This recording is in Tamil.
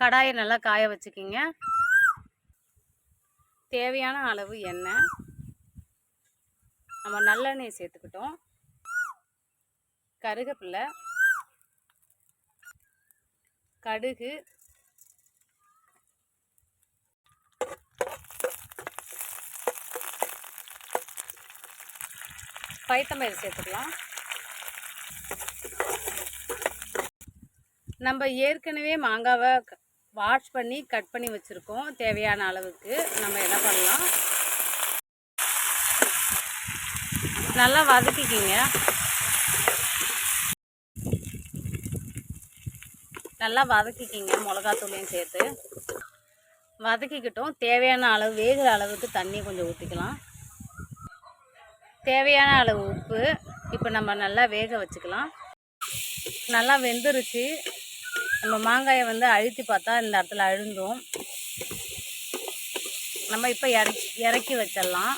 கடாயை நல்லா காய வச்சுக்கிங்க. தேவையான அளவு எண்ணெய். நம்ம நல்லெண்ணெய் சேர்த்துக்கிட்டோம். கருகப்பில்லை. கடுகு. பைத்தம்பயிறு சேர்த்துக்கலாம். நம்ம ஏற்கனவே மாங்காவை வாஷ் பண்ணி கட் பண்ணி வச்சுருக்கோம். தேவையான அளவுக்கு நம்ம என்ன பண்ணலாம்? நல்லா வதக்கிக்கிங்க. நல்லா வதக்கிக்கிங்க மிளகாத்தூளையும் சேர்த்து. வதக்கிக்கிட்டோம். தேவையான அளவு வேகிற அளவுக்கு தண்ணி கொஞ்சம் ஊற்றிக்கலாம் தேவையான அளவு உப்பு இப்போ நம்ம நல்லா வேக வச்சுக்கலாம். நல்லா வெந்துருச்சு. நம்ம மாங்காயை வந்து அழுத்தி பார்த்தா இந்த இடத்துல அழுந்தும் நம்ம இப்போ இறக்கி இறக்கி வச்சிடலாம்.